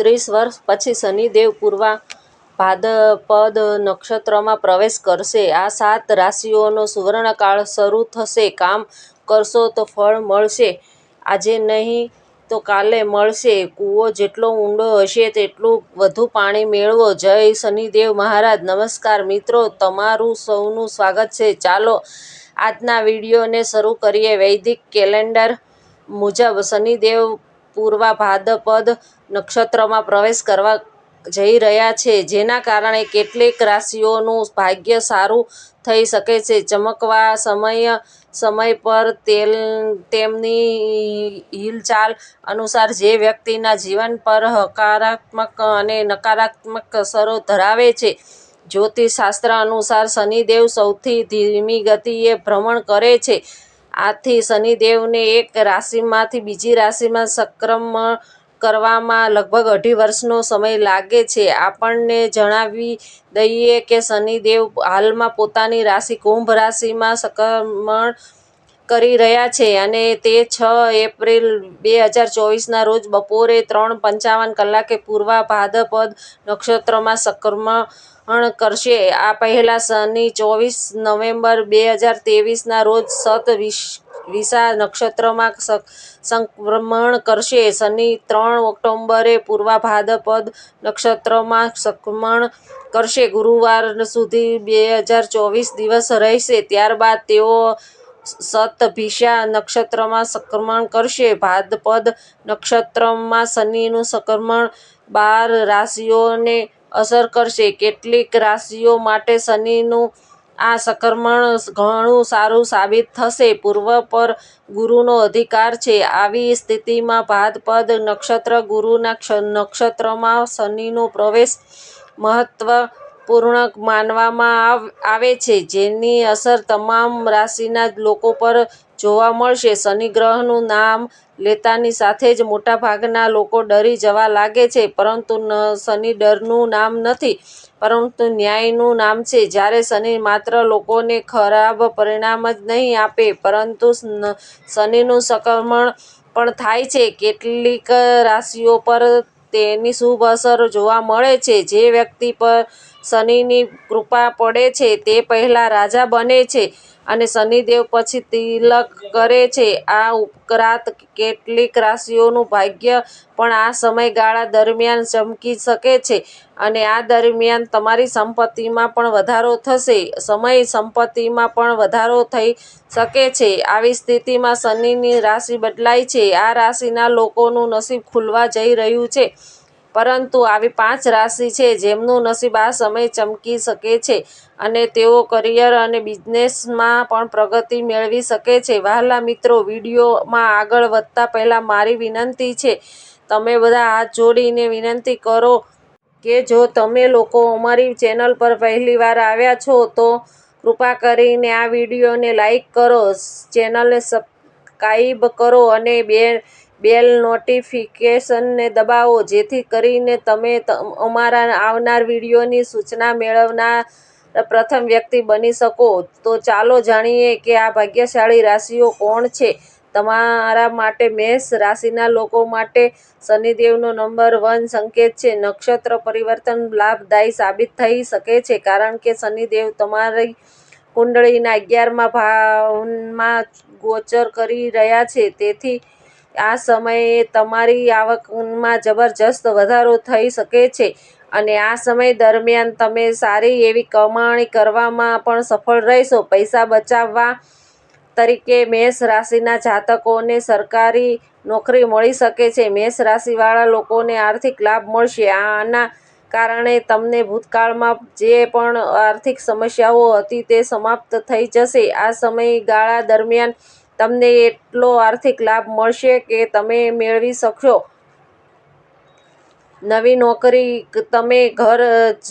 ત્રીસ વર્ષ પછી શનિદેવ પૂર્વા ભાદપદ નક્ષત્રમાં પ્રવેશ કરશે. આ સાત રાશિઓનો સુવર્ણકાળ શરૂ થશે. કામ કરશો તો ફળ મળશે. આજે નહીં તો કાલે મળશે. કૂવો જેટલો ઊંડો હશે તેટલું વધુ પાણી મેળવો. જય શનિદેવ મહારાજ. નમસ્કાર મિત્રો. તમારું સૌનું સ્વાગત છે. ચાલો આજના વિડીયોને શરૂ કરીએ. વૈદિક કેલેન્ડર મુજબ શનિદેવ પૂર્વા ભાદ્રપદ નક્ષત્રમાં પ્રવેશ કરવા જઈ રહ્યા છે. જેના કારણે કેટલીક રાશિઓનું ભાગ્ય સારું થઈ શકે છે. ચમકવા સમય સમય પર તેલ, તેમની હિલચાલ અનુસાર જે વ્યક્તિના જીવન પર હકારાત્મક અને નકારાત્મક અસરો ધરાવે છે. જ્યોતિષશાસ્ત્ર અનુસાર શનિદેવ સૌથી ધીમી ગતિએ ભ્રમણ કરે છે. આથી શનિદેવને એક રાશિમાંથી બીજી રાશિમાં સંક્રમણ કરવામાં લગભગ અઢી વર્ષનો સમય લાગે છે. આપણને જણાવી દઈએ કે શનિદેવ હાલમાં પોતાની રાશિ કુંભ રાશિમાં સંક્રમણ કરી રહ્યા છે અને તે છ એપ્રિલ બે હજાર ચોવીસના રોજ બપોરે ત્રણ પંચાવન કલાકે પૂર્વા ભાદપદ નક્ષત્રમાં સંક્રમણ કરશે. આ પહેલા શનિ ચોવીસ નવેમ્બર બે હજાર ત્રેવીસના રોજ સત વિશા નક્ષત્રમાં સંક્રમણ કરશે. શનિ ત્રણ ઓક્ટોબરે પૂર્વા ભાદપદ નક્ષત્રમાં સંક્રમણ કરશે. ગુરુવાર સુધી બે હજાર ચોવીસ દિવસ રહેશે. ત્યારબાદ તેઓ શતભિષા નક્ષત્રમાં સંક્રમણ કરશે. ભાદ્રપદ નક્ષત્રમાં શનિનું સંક્રમણ બાર રાશિઓને અસર કરશે. કેટલીક રાશિઓ માટે શનિનું આ સંક્રમણ ઘણું સારું સાબિત થશે. પૂર્વ પર ગુરુનો અધિકાર છે. આવી સ્થિતિમાં ભાદપદ નક્ષત્ર ગુરુના નક્ષત્રમાં શનિનો પ્રવેશ મહત્વપૂર્ણ માનવામાં આવે છે, જેની અસર તમામ રાશિના લોકો પર જોવા મળશે. શનિ ગ્રહનું નામ લેતાની સાથે જ મોટાભાગના લોકો ડરી જવા લાગે છે, પરંતુ શનિ ડરનું નામ નથી, પરંતુ ન્યાયનું નામ છે. જ્યારે શનિ માત્ર લોકોને ખરાબ પરિણામ જ નહીં આપે, પરંતુ શનિનું સંક્રમણ પણ થાય છે. કેટલીક રાશિઓ પર તેની શુભ અસર જોવા મળે છે. જે વ્યક્તિ પર શનિની કૃપા પડે છે, તે પહેલાં રાજા બને છે અને શનિદેવ પછી તિલક કરે છે. આ ઉપરાંત કેટલીક રાશિઓનું ભાગ્ય પણ આ સમયગાળા દરમિયાન ચમકી શકે છે અને આ દરમિયાન તમારી સંપત્તિમાં પણ વધારો થશે. સમય સંપત્તિમાં પણ વધારો થઈ શકે છે. આવી સ્થિતિમાં શનિની રાશિ બદલાય છે. આ રાશિના લોકોનું નસીબ ખુલવા જઈ રહ્યું છે. પરંતુ આવી પાંચ રાશિ છે, જેમનું નસીબ આ સમયે ચમકી શકે છે અને તેઓ કરિયર અને બિઝનેસમાં પણ પ્રગતિ મેળવી શકે છે. વહાલા મિત્રો, વિડીયોમાં આગળ વધતા પહેલા મારી વિનંતી છે, તમે બધા હાથ જોડીને વિનંતી કરો કે જો તમે લોકો અમારી ચેનલ પર પહેલીવાર આવ્યા છો, તો કૃપા કરીને આ વિડીયોને લાઈક કરો, ચેનલને સબસ્ક્રાઈબ કરો અને બેલ નોટિફિકેશનને દબાવો, જેથી કરીને તમે અમારા આવનાર વિડીયોની સૂચના મેળવનાર પ્રથમ વ્યક્તિ બની શકો. તો ચાલો જાણીએ કે આ ભાગ્યશાળી રાશિઓ કોણ છે? તમારા માટે મેષ રાશિના લોકો માટે શનિદેવનો નંબર વન સંકેત છે. નક્ષત્ર પરિવર્તન લાભદાયી સાબિત થઈ શકે છે, કારણ કે શનિદેવ તમારી કુંડળીના અગિયારમાં ભાવમાં ગોચર કરી રહ્યા છે. તેથી આ સમયે તમારી આવકમાં જબરજસ્ત વધારો થઈ શકે છે અને આ સમય દરમિયાન તમે સારી એવી કમાણી કરવામાં પણ સફળ રહેશો. પૈસા બચાવવા તરીકે મેષ રાશિના જાતકોને સરકારી નોકરી મળી શકે છે. મેષ રાશિવાળા લોકોને આર્થિક લાભ મળશે. આના કારણે તમને ભૂતકાળમાં જે પણ આર્થિક સમસ્યાઓ હતી તે સમાપ્ત થઈ જશે. આ સમયગાળા દરમિયાન તમને એટલો આર્થિક લાભ મળશે કે તમે મેળવી શકશો. નવી નોકરી તમે ઘર,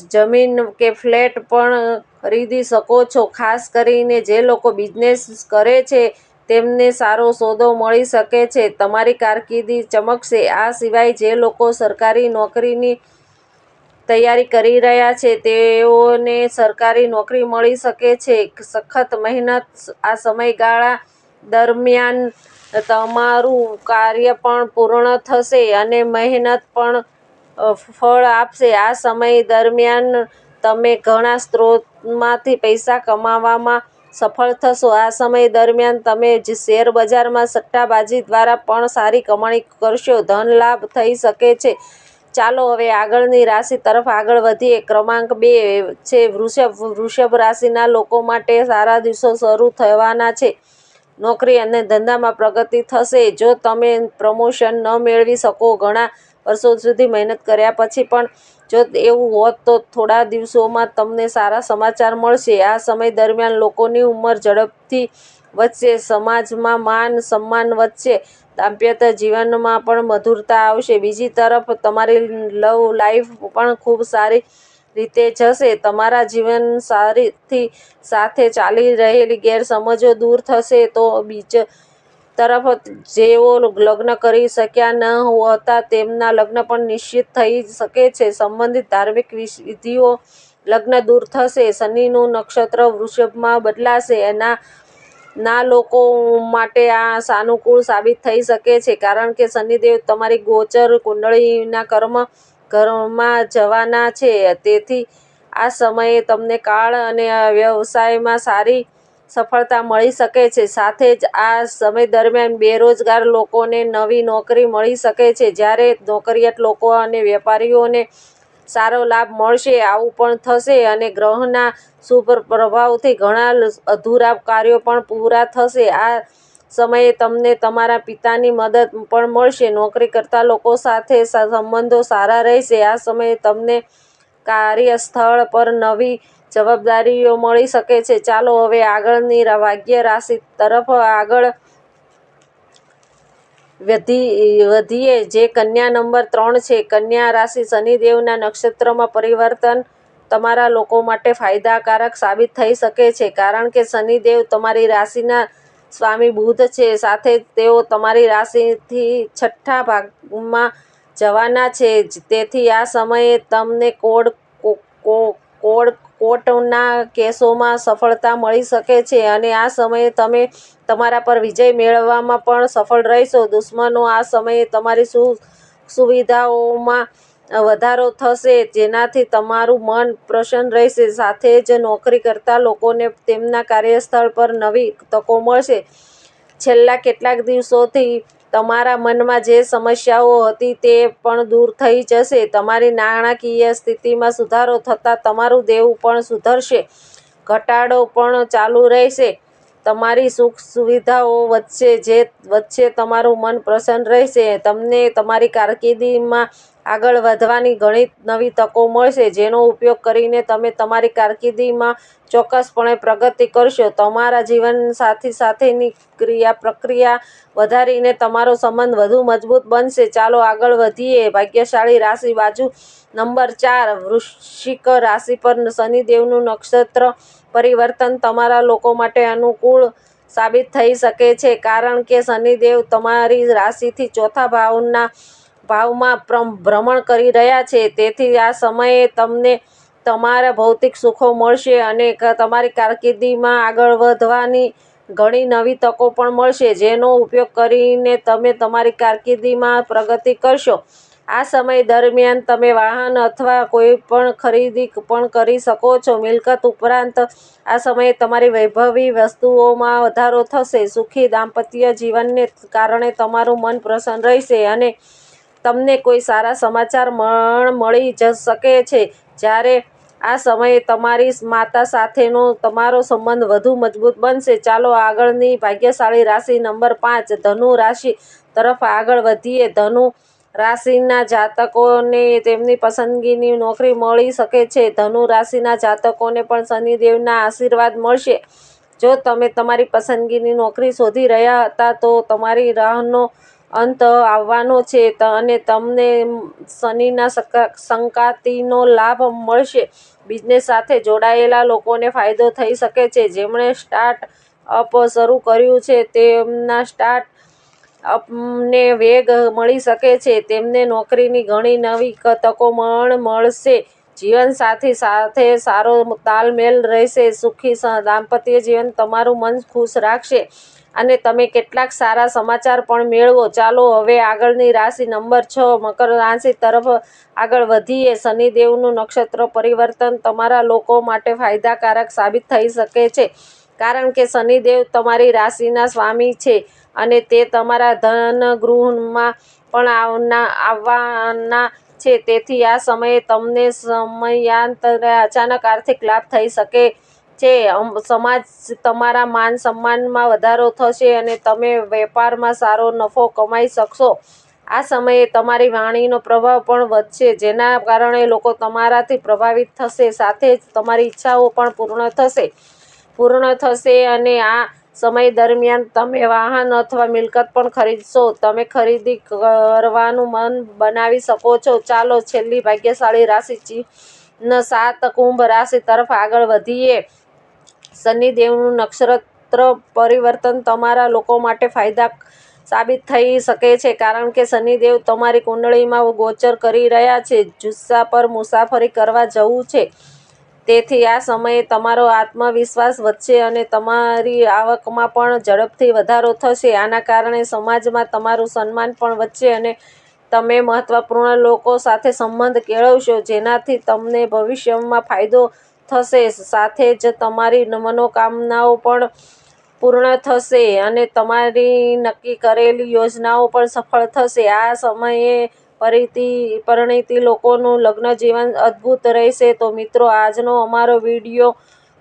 જમીન કે ફ્લેટ પણ ખરીદી શકો છો. ખાસ કરીને જે લોકો બિઝનેસ કરે છે, તેમને સારો સોદો મળી શકે છે. તમારી કારકિર્દી ચમકશે. આ સિવાય જે લોકો સરકારી નોકરીની તૈયારી કરી રહ્યા છે, તેઓને સરકારી નોકરી મળી શકે છે. સખત મહેનત, આ સમયગાળા દરમિયાન તમારું કાર્ય પણ પૂર્ણ થશે અને મહેનત પણ ફળ આપશે. આ સમય દરમિયાન તમે ઘણા સ્ત્રોતમાંથી પૈસા કમાવામાં સફળ થશો. આ સમય દરમિયાન તમે શેર બજારમાં સટ્ટાબાજી દ્વારા પણ સારી કમાણી કરશો. ધન લાભ થઈ શકે છે. ચાલો હવે આગળની રાશિ તરફ આગળ વધીએ. ક્રમાંક બે છે, વૃષભ. વૃષભ રાશિના લોકો માટે સારા દિવસો શરૂ થવાના છે. નોકરી અને ધંધામાં પ્રગતિ થશે. જો તમે પ્રમોશન ન મેળવી શકો, ઘણા વર્ષો સુધી મહેનત કર્યા પછી પણ જો એવું હોત તો થોડા દિવસોમાં તમને સારા સમાચાર મળશે. આ સમય દરમિયાન લોકોની ઉંમર ઝડપથી વધશે, સમાજમાં માન સન્માન વધશે, દાંપત્ય જીવનમાં પણ મધુરતા આવશે. બીજી તરફ, તમારી લવ લાઈફ પણ ખૂબ સારી રીતે જશે. તમારા જીવન સારીથી સાથે ચાલી રહેલી ગેરસમજો દૂર થશે તો બીજ તરફ જેઓ લગ્ન કરી શક્યા ન હોતા તેમના લગ્ન પણ નિશ્ચિત થઈ શકે છે. સંબંધિત ધાર્મિક વિધિઓ લગ્ન દૂર થશે. શનિનું નક્ષત્ર વૃષભમાં બદલાશે. એના, ના લોકો માટે આ સાનુકૂળ સાબિત થઈ શકે છે. કારણ કે શનિદેવ તમારી ગોચર કુંડળીના કર્મ ઘરમાં જવાના છે. તેથી આ સમયે તમને કાળ અને વ્યવસાયમાં સારી સફળતા મળી શકે છે. સાથે જ આ સમય દરમિયાન બેરોજગાર લોકોને નવી નોકરી મળી શકે છે. જ્યારે નોકરિયાત લોકો અને વેપારીઓને સારો લાભ મળશે, આવું પણ થશે અને ગ્રહના શુભ પ્રભાવથી ઘણા અધૂરા કાર્યો પણ પૂરા થશે. આ સમયે તમને તમારા પિતાની મદદ પણ મળશે. નોકરી કરતા લોકો સાથે સંબંધો સારા રહેશે. આ સમયે તમને કાર્યસ્થળ પર નવી જવાબદારીઓ મળી શકે છે. ચાલો હવે આગળની ભાગ્ય રાશિ તરફ આગળ વધીએ. જે કન્યા નંબર ત્રણ છે. કન્યા રાશિ શનિદેવના નક્ષત્રમાં પરિવર્તન તમારા લોકો માટે ફાયદાકારક સાબિત થઈ શકે છે. કારણ કે શનિદેવ તમારી રાશિના સ્વામી બુધ છે. સાથે તેઓ તમારી રાશિથી છઠ્ઠા ભાગમાં જવાના છે. તેથી આ સમયે તમને કોડ કોડ કોર્ટના કેસોમાં સફળતા મળી શકે છે અને આ સમયે તમે તમારા પર વિજય મેળવવામાં પણ સફળ રહેશો. દુશ્મનો આ સમયે તમારી સુવિધાઓમાં વધારો થશે, જેનાથી તમારું મન પ્રસન્ન રહેશે. સાથે જ નોકરી કરતા લોકોને તેમના કાર્યસ્થળ પર નવી તકો મળશે. છેલ્લા કેટલાક દિવસોથી તમારા મનમાં જે સમસ્યાઓ હતી તે પણ દૂર થઈ જશે. તમારી નાણાકીય સ્થિતિમાં સુધારો થતાં તમારું દેવું પણ સુધરશે. ઘટાડો પણ ચાલુ રહેશે. તમારી સુખ સુવિધાઓ વધશે, જે વચ્ચે તમારું મન પ્રસન્ન રહેશે. તમને તમારી કારકિર્દીમાં આગળ વધવાની ઘણી નવી તકો મળશે, જેનો ઉપયોગ કરીને તમે તમારી કારકિર્દીમાં ચોક્કસપણે પ્રગતિ કરશો. તમારા જીવનસાથી સાથેની ક્રિયા પ્રક્રિયા વધારીને તમારો સંબંધ વધુ મજબૂત બનશે. ચાલો આગળ વધીએ. ભાગ્યશાળી રાશિ બાજુ નંબર ચાર, વૃશ્ચિક રાશિ પર શનિદેવનું નક્ષત્ર પરિવર્તન તમારા લોકો માટે અનુકૂળ સાબિત થઈ શકે છે, કારણ કે શનિદેવ તમારી રાશિથી ચોથા ભાવના ભાવમાં ભ્રમણ કરી રહ્યા છે. તેથી આ સમયે તમને તમારા ભૌતિક સુખો મળશે અને તમારી કારકિર્દીમાં આગળ વધવાની ઘણી નવી તકો પણ મળશે, જેનો ઉપયોગ કરીને તમે તમારી કારકિર્દીમાં પ્રગતિ કરશો. આ સમય દરમિયાન તમે વાહન અથવા કોઈ પણ ખરીદી પણ કરી શકો છો. મિલકત ઉપરાંત આ સમયે તમારી વૈભવી વસ્તુઓમાં વધારો થશે. સુખી દાંપત્ય જીવનને કારણે તમારું મન પ્રસન્ન રહેશે અને તમને કોઈ સારા સમાચાર પણ મળી જ શકે છે. જ્યારે આ સમયે તમારી માતા સાથેનો તમારો સંબંધ વધુ મજબૂત બનશે. ચાલો આગળની ભાગ્યશાળી રાશિ નંબર પાંચ, ધનુ રાશિ તરફ આગળ વધીએ. ધનુ રાશિના જાતકોને તેમની પસંદગીની નોકરી મળી શકે છે. ધનુ રાશિના જાતકોને પણ શનિદેવના આશીર્વાદ મળશે. જો તમે તમારી પસંદગીની નોકરી શોધી રહ્યા હતા, તો તમારી રાહનો અંત આવવાનો છે અને તમને શનિના સંકાતિનો લાભ મળશે. બિઝનેસ સાથે જોડાયેલા લોકોને ફાયદો થઈ શકે છે. જેમણે સ્ટાર્ટ અપ શરૂ કર્યું છે, તેમના સ્ટાર્ટ અપને વેગ મળી શકે છે. તેમને નોકરીની ઘણી નવી તકો પણ મળશે. જીવનસાથી સાથે સારો તાલમેલ રહેશે. સુખી દાંપત્ય જીવન તમારું મન ખુશ રાખશે. અને તમે કેટલાક સારા સમાચાર પણ મેળવો. ચાલો, હવે આગળની રાશિ નંબર છ, મકર રાશિ તરફ આગળ વધીએ. શનિદેવનું નક્ષત્ર પરિવર્તન તમારા લોકો માટે ફાયદાકારક સાબિત થઈ શકે છે. કારણ કે શનિદેવ તમારી રાશિના સ્વામી છે અને તે તમારા ધન ગૃહમાં પણ આવવાના છે. તેથી આ સમયે તમને સમયાંતરે અચાનક આર્થિક લાભ થઈ શકે છે સમાજ તમારા માન સન્માનમાં વધારો થશે અને તમે વેપારમાં સારો નફો કમાઈ શકશો. આ સમયે તમારી વાણીનો પ્રભાવ પણ વધશે, જેના કારણે લોકો તમારાથી પ્રભાવિત થશે, સાથે જ તમારી ઈચ્છાઓ પણ પૂર્ણ થશે. પૂર્ણ થશે અને આ સમય દરમિયાન તમે વાહન અથવા મિલકત પણ ખરીદશો. તમે ખરીદી કરવાનું મન બનાવી શકો છો. ચાલો, છેલ્લી ભાગ્યશાળી રાશિ ચિહ્ન સાત કુંભ રાશિ તરફ આગળ વધીએ. શનિદેવનું નક્ષત્ર પરિવર્તન તમારા લોકો માટે ફાયદા સાબિત થઈ શકે છે, કારણ કે શનિદેવ તમારી કુંડળીમાં ગોચર કરી રહ્યા છે, જુસ્સા પર મુસાફરી કરવા જવું છે. તેથી આ સમયે તમારો આત્મવિશ્વાસ વધશે અને તમારી આવકમાં પણ ઝડપથી વધારો થશે. આના કારણે સમાજમાં તમારું સન્માન પણ વધશે અને તમે મહત્વપૂર્ણ લોકો સાથે સંબંધ કેળવશો, જેનાથી તમને ભવિષ્યમાં ફાયદો થશે. સાથે જ તમારી મનોકામનાઓ પણ પૂર્ણ થશે અને તમારી નક્કી કરેલી યોજનાઓ પણ સફળ થશે. આ સમયે પરિતિ, પરિણીતી લોકોનું લગ્ન જીવન અદ્ભુત રહેશે. તો મિત્રો, આજનો અમારો વીડિયો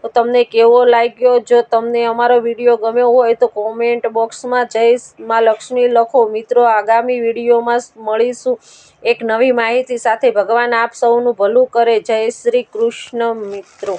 તમને કેવો લાગ્યો? જો તમને અમારો વીડિયો ગમ્યો હોય તો કોમેન્ટ બોક્સમાં જય માં લક્ષ્મી લખો. મિત્રો, આગામી વિડીયોમાં મળીશું એક નવી માહિતી સાથે. ભગવાન આપ સૌનું ભલું કરે. જય શ્રી કૃષ્ણ મિત્રો.